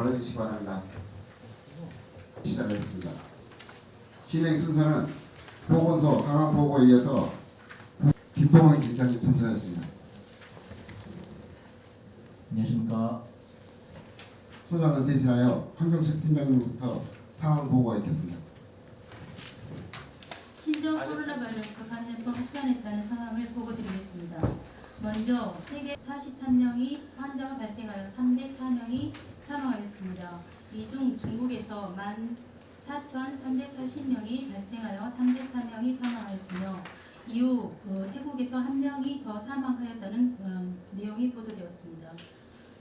보내주시기 바랍니다. 시작하겠습니다. 진행 순서는 보건소 상황 보고에 이어서 김동원 팀장님 참석하였습니다. 안녕하십니까. 소장은 대신하여 황경숙 팀장님부터 상황 보고가 있겠습니다. 신종 코로나 바이러스 감염병 확산했다는 상황을 보고드리겠습니다. 먼저 세계 43명이 환자가 발생하여 304명이 사망하였습니다. 이 중 중국에서 14,380명이 발생하여 304명이 사망하였으며 이후 그 태국에서 한 명이 더 사망하였다는 음, 내용이 보도되었습니다.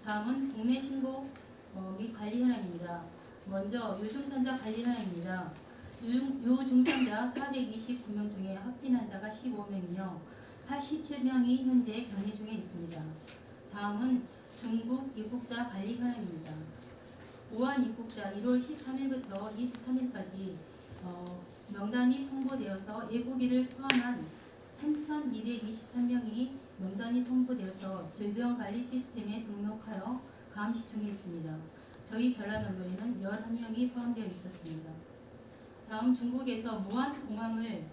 다음은 국내 신고 어, 및 관리 현황입니다. 먼저 유증산자 관리 현황입니다. 유- 유증상자 429명 중에 확진 환자가 15명이며 87명이 현재 격리 중에 있습니다. 다음은 중국 입국자 관리 현황입니다. 우한 입국자 1월 13일부터 23일까지 어, 명단이 통보되어서 외국인을 포함한 3,223명이 명단이 통보되어서 질병관리 시스템에 등록하여 감시 중에 있습니다. 저희 전라남도에는 11명이 포함되어 있었습니다. 다음 중국에서 무안 공항을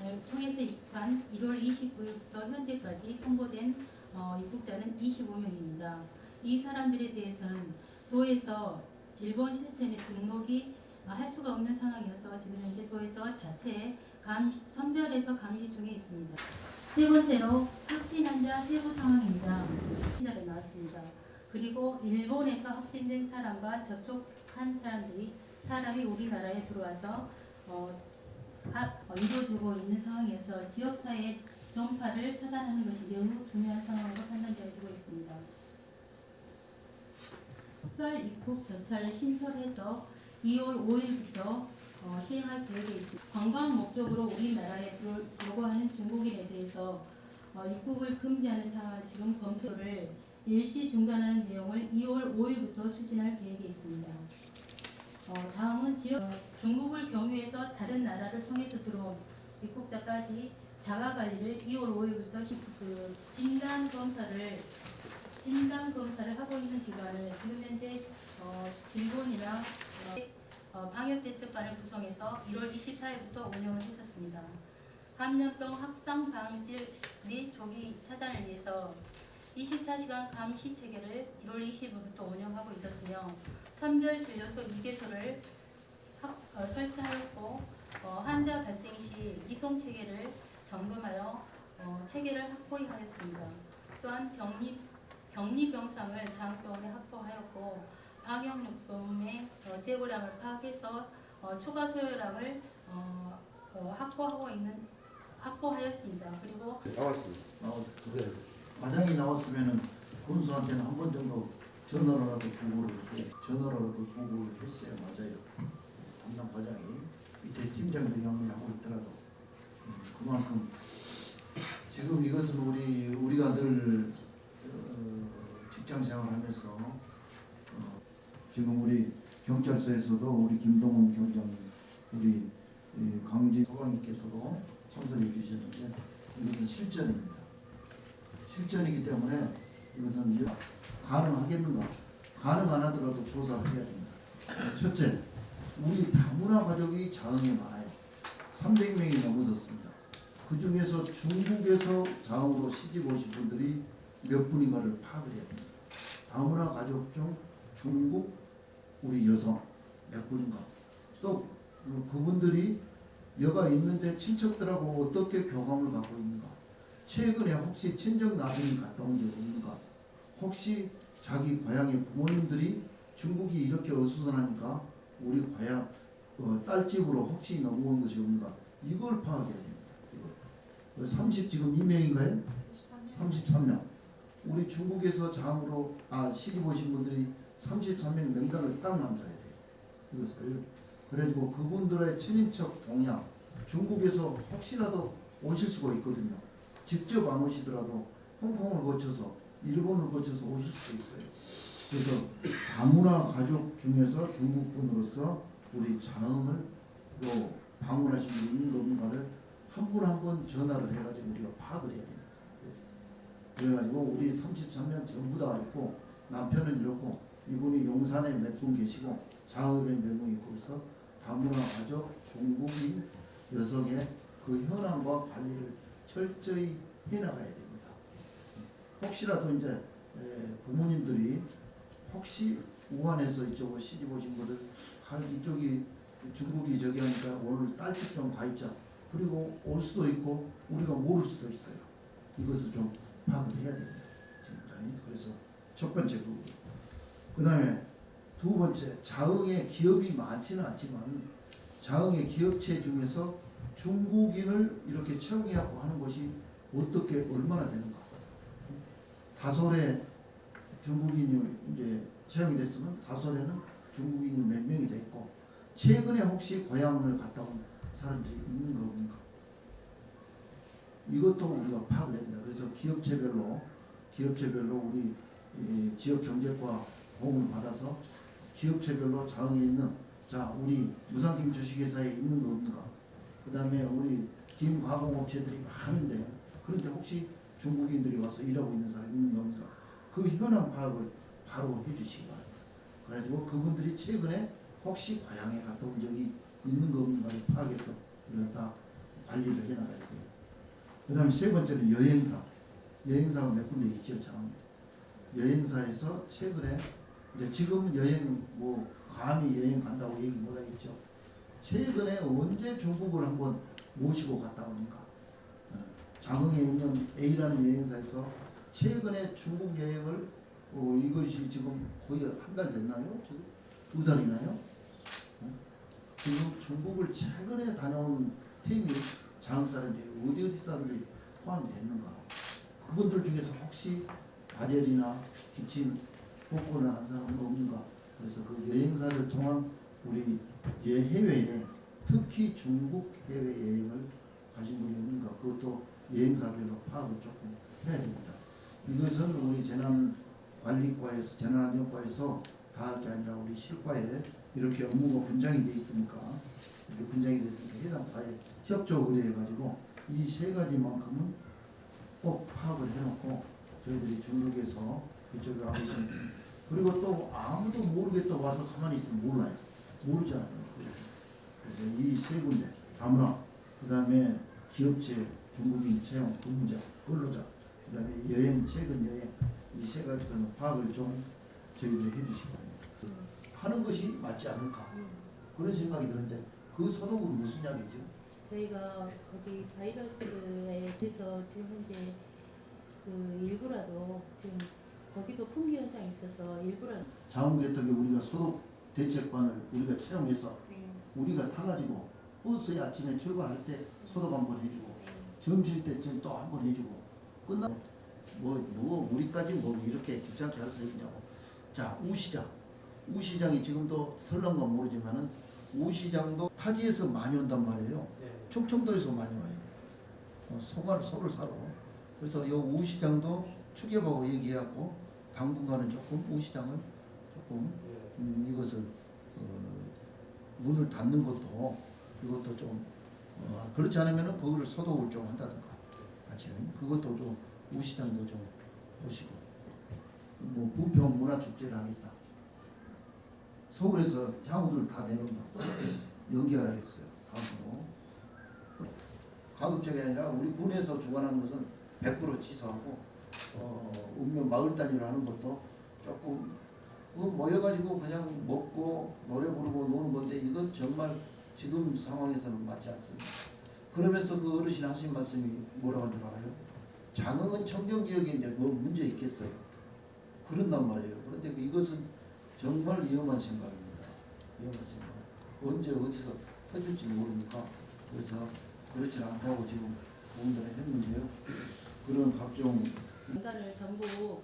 어, 통해서 입국한 1월 29일부터 현재까지 통보된 어, 입국자는 25명입니다. 이 사람들에 대해서는 도에서 질본 시스템에 등록이 아, 할 수가 없는 상황이어서 지금 현재 도에서 자체 감, 선별해서 감시 중에 있습니다. 세 번째로 확진 환자 세부 상황입니다. 확진자로 나왔습니다. 그리고 일본에서 확진된 사람과 접촉한 사람들이 사람이 우리나라에 들어와서 어, 하- 어, 이루어지고 있는 상황에서 지역사회 전파를 차단하는 것이 매우 중요한 상황으로 판단되어지고 있습니다. 특별 입국 절차를 신설해서 2월 5일부터 어, 시행할 계획에 있습니다. 관광 목적으로 우리나라에 하는 중국인에 대해서 어, 입국을 금지하는 상황을 지금 검토를 일시 중단하는 내용을 2월 5일부터 추진할 계획에 있습니다. 어, 다음은 지역 어, 중국을 경유해서 다른 나라를 통해서 들어온 입국자까지 자가 관리를 2월 5일부터 시- 그 진단 검사를 진단 검사를 하고 있는 기관을 지금 현재 어, 질본이나 어, 어, 방역대책반을 구성해서 1월 24일부터 운영을 했었습니다. 감염병 확산 방지 및 조기 차단을 위해서 24시간 감시 체계를 1월 20일부터 운영하고 있었으며 선별 진료소 2개소를 확- 어, 설치하였고 어, 환자 발생 시 이송 체계를 점검하여 어, 체계를 확보하였습니다. 또한 병리 격리 병상을 장병원에 확보하였고 방역용품의 어, 재고량을 파악해서 어, 추가 소요량을 어, 어, 확보하고 있는 확보하였습니다. 그리고 나왔습니다. 나왔어요. 과장이 나왔으면은 군수한테는 한 번 정도 전화로라도 보고를 해, 전화로라도 보고를 했어요. 맞아요. 담당 과장이 밑에 팀장들이 한번 하고 있더라도 음, 그만큼 지금 이것은 우리 우리가 늘 어, 생활하면서 어, 지금 우리 경찰서에서도 우리 김동훈 경장 우리 이 강진 소방님께서도 참석해 주셨는데 이것은 실전입니다. 실전이기 때문에 이것은 가능하겠는가? 가능 안 하더라도 조사를 해야 됩니다. 첫째, 우리 다문화 가족이 자흥이 많아요. 300명이 넘어섰습니다. 그 중에서 중국에서 자흥으로 시집 오신 분들이 몇 분인가를 파악을 해야 됩니다. 다문화 가족 중 중국 우리 여성 몇 분인가? 또 그분들이 여가 있는데 친척들하고 어떻게 교감을 갖고 있는가? 최근에 혹시 친정 나들이 갔다 온적 없는가? 혹시 자기 고향의 부모님들이 중국이 이렇게 어수선하니까 우리 고향 어, 딸집으로 혹시 넘어온 것이 없는가? 이걸 파악해야 됩니다. 이걸. 30 지금 2명인가요? 33명. 우리 중국에서 장으로 아 시집 오신 분들이 33명 명단을 딱 만들어야 돼요. 이것을 그래가지고 그분들의 친인척 동양 중국에서 혹시라도 오실 수가 있거든요. 직접 안 오시더라도 홍콩을 거쳐서 일본을 거쳐서 오실 수 있어요. 그래서 다문화 가족 중에서 중국분으로서 우리 자음을 또 방문하신 분이 있는 거 없는가를 한 분 한 분 전화를 해가지고 우리가 파악을 해야 됩니다. 그래가지고 우리 33명 전부 다 있고 남편은 이렇고 이분이 용산에 몇 분 계시고 장읍에 몇 분 있고 그래서 다문화 가족 중국인 여성의 그 현황과 관리를 철저히 해나가야 됩니다. 혹시라도 이제 에, 부모님들이 혹시 우한에서 이쪽으로 시집 오신 분들 한 이쪽이 중국이 저기 하니까 오늘 딸집 좀 가 있자. 그리고 올 수도 있고 우리가 모를 수도 있어요. 이것을 좀 파악을 해야 됩니다. 그래서 첫 번째 부분. 그 다음에 두 번째 자흥의 기업이 많지는 않지만 자흥의 기업체 중에서 중국인을 이렇게 채용해갖고 하는 것이 어떻게 얼마나 되는가. 다솔에 중국인이 이제 채용이 됐으면 다솔에는 중국인이 몇 명이 돼 있고 최근에 혹시 고향을 갔다 온 사람들이 있는 겁니까? 이것도 우리가 파악을 합니다. 그래서 기업체별로 기업체별로 우리 이 지역 경제과 도움을 받아서 기업체별로 자흥에 있는 자 우리 유산김 주식회사에 있는 겁니까? 그 다음에 우리 김 가공업체들이 많은데 그런데 혹시 중국인들이 와서 일하고 있는 사람 있는 겁니까? 그 현황 파악을 바로 해주시기 바랍니다. 그래가지고 그분들이 최근에 혹시 고향에 갔다 온 적이 있는 겁니까를 파악해서 우리가 다 관리를 해나가야 돼요. 그 다음에 세 번째는 여행사. 여행사가 몇 군데 있죠, 장항에. 여행사에서 최근에 이제 지금 여행 뭐 감히 여행 간다고 얘기 못 하겠죠. 최근에 언제 중국을 한번 모시고 갔다 어, 장흥에 있는 A라는 여행사에서 최근에 중국 여행을 어, 이것이 지금 거의 한 달 됐나요? 두 달이나요? 어? 지금 중국을 최근에 다녀온 팀이 장흥 사람들이 어디 어디 사람들이 포함이 됐는가? 그분들 중에서 혹시 발열이나 기침 뽑고 나간 사람은 없는가? 그래서 그 여행사를 통한 우리 예, 해외에 특히 중국 해외 여행을 가신 분이 없는가? 그것도 여행사별로 파악을 조금 해야 됩니다. 이것은 우리 재난관리과에서 재난안전과에서 다 할 게 아니라 우리 실과에 이렇게 업무가 분장이 돼 있으니까 분장이 돼 있으니까 해당 과에 협조 의뢰해가지고 이 세 가지만큼은 꼭 파악을 해놓고 저희들이 중국에서 이쪽에 와 계신 그리고 또 아무도 모르겠다 와서 가만히 있으면 몰라요. 모르잖아요. 그래서, 이 세 군데 다문화 그 다음에 기업체 중국인 채용 근무자 근로자 그 다음에 여행 최근 여행 이 세 가지는 파악을 좀 저희들이 바랍니다. 하는 것이 맞지 않을까 그런 생각이 드는데 그 소독은 무슨 약이죠? 저희가 거기 바이러스에 대해서 지금 현재 그 일부라도 지금 거기도 품귀 현상이 있어서 일부라도 자원개혁에 우리가 소독 대책반을 우리가 채용해서 네. 우리가 타가지고 버스에 아침에 출발할 때 소독 한번 해주고 점심 때쯤 또 한 번 해주고 끝나 뭐, 뭐 우리까지 뭐 이렇게 귀찮게 할 수 있냐고 자 우시장 우시장이 지금도 설렁가 모르지만은 우시장도 타지에서 많이 온단 말이에요. 충청도에서 많이 와요. 어, 소가 소를 사러. 그래서 이 우시장도 추계하고 얘기해갖고 당분간은 조금 우시장은 조금 음, 이것을 어, 문을 닫는 것도 이것도 좀 어, 그렇지 않으면은 그거를 소독을 좀 한다든가. 아침 그것도 좀 우시장도 좀 보시고. 뭐 부평 문화축제를 하겠다 서울에서 향후들 다 내놓는다고 연기하겠어요 다음으로 가급적이 아니라 우리 군에서 주관하는 것은 100% 취소하고 어, 읍면 마을 단위로 하는 것도 조금 그 모여가지고 그냥 먹고 노래 부르고 노는 건데 이건 정말 지금 상황에서는 맞지 않습니다. 그러면서 그 어르신 하신 말씀이 뭐라고 하는 줄 알아요? 장흥은 청정지역인데 뭐 문제 있겠어요? 그런단 말이에요. 그런데 그 이것은 정말 위험한 생각입니다. 위험한 생각. 언제 어디서 터질지 모르니까 그래서 그렇지 않다고 지금 공들을 했는데요. 그런 각종 인간을 전부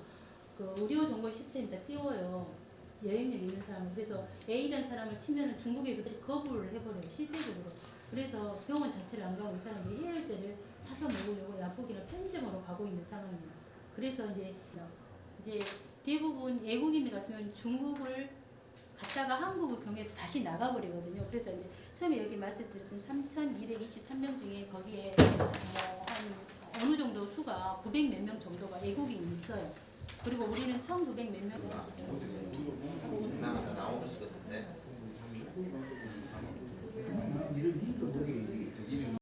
그 의료 정보 시스템에다 띄워요. 여행력 있는 사람을 그래서 A라는 사람을 치면은 중국에서들이 거부를 해버려요 실제적으로. 그래서 병원 자체를 안 가고 이 사람들이 해열제를 사서 먹으려고 약국이나 편의점으로 가고 있는 상황이에요. 그래서 이제 이제 대부분 외국인들 같은 경우는 중국을 갔다가 한국을 경해서 다시 나가버리거든요. 그래서 이제 처음에 여기 말씀드렸던 3,223명 중에 거기에 어, 한 어느 정도 수가 900 몇 명 정도가 외국인이 있어요. 그리고 우리는 1,900 몇 명. 나가다 나오는 것 같은데.